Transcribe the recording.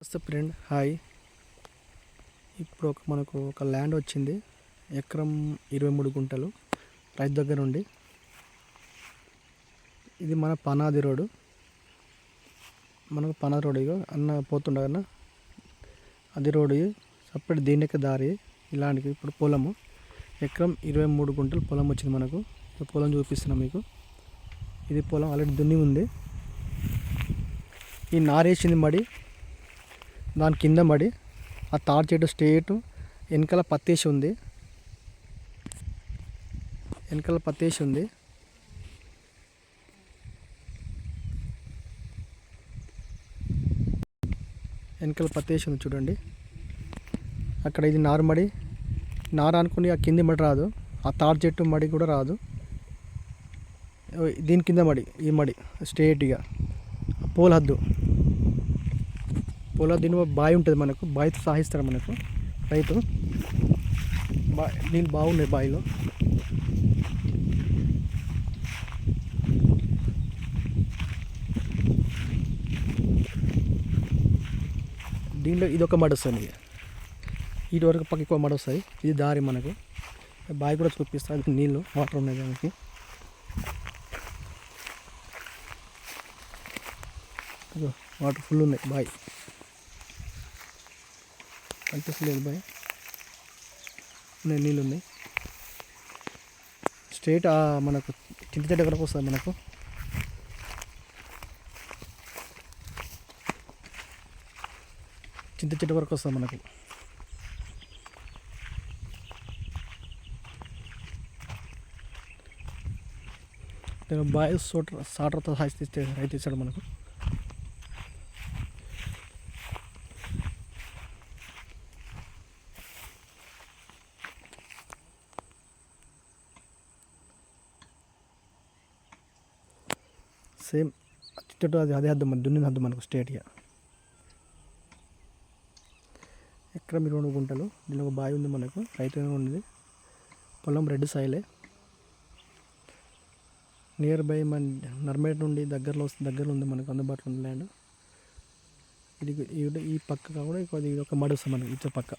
నమస్తే friend hi. ఇప్పుడు ఒక మనకు ఒక ల్యాండ్ వచ్చింది. ఎకరం ఇరవై మూడు గుంటలు రైతు దగ్గర ఉండి. ఇది మన పనాది రోడ్డు. మనకు పనాది రోడ్ ఇగో అన్న పోతుండగా అది రోడ్డు సపరేట్ దీనికి దారి ఇలాంటివి ఇప్పుడు పొలము. ఎకరం ఇరవై మూడు గుంటలు పొలం వచ్చింది మనకు. పొలం చూపిస్తున్నాం మీకు. ఇది పొలం ఆల్రెడీ దున్ని ఉంది. ఈ నారేసింది మడి దాని కింద మడి ఆ తాడు చెట్టు స్ట్రేట్ వెనకాల పత్తేసి ఉంది. వెనకాల పత్తేసి ఉంది. వెనకాల పత్తేసి ఉంది చూడండి. అక్కడ ఇది నారుమడి నార అనుకుని ఆ కింది మడి రాదు. ఆ తాడు చెట్టు మడి కూడా రాదు. దీని కింద మడి ఈ మడి స్ట్రేట్గా. పోల్ హద్దు పొలా దీని బావి ఉంటుంది మనకు బావితో సాగిస్తారు మనకు రైతు. బా నీళ్ళు బాగున్నాయి బావిలో దీంట్లో ఇది ఒక మడ వస్తుంది. ఇటు వరకు పక్క ఎక్కువ మడ వస్తుంది. ఇది దారి మనకు. బావి కూడా చూపిస్తుంది నీళ్ళు వాటర్ ఉన్నాయి దానికి. వాటర్ ఫుల్ ఉన్నాయి బావి కనిపిస్తలేదు బాయ్ ఉన్నాయి నీళ్ళు ఉన్నాయి స్ట్రైట్ మనకు చింత చెట్టు వరకు వస్తుంది మనకు? చింత చెట్టు వరకు వస్తుంది మనకు. నేను బాయ్ సోటర్ సాటర్తో హాయిస్తే రైతు ఇస్తాడు మనకు. సేమ్ చుట్టూ అది అదే హద్దు దున్నిన హద్దు మనకు స్టేట్గా ఎక్కడ మీరు రెండు గుంటలు దీనిలో ఒక బావి ఉంది మనకు రైతు ఉంది పొలం రెడ్ సాయిలే నియర్ బై మన నర్మేట్ నుండి దగ్గరలో వస్తుంది దగ్గరలో ఉంది మనకు అందుబాటులో ఉంది ల్యాండ్ ఇది ఈ పక్క కూడా ఇది ఒక మడుస్తుంది మనకి ఇచ్చే పక్క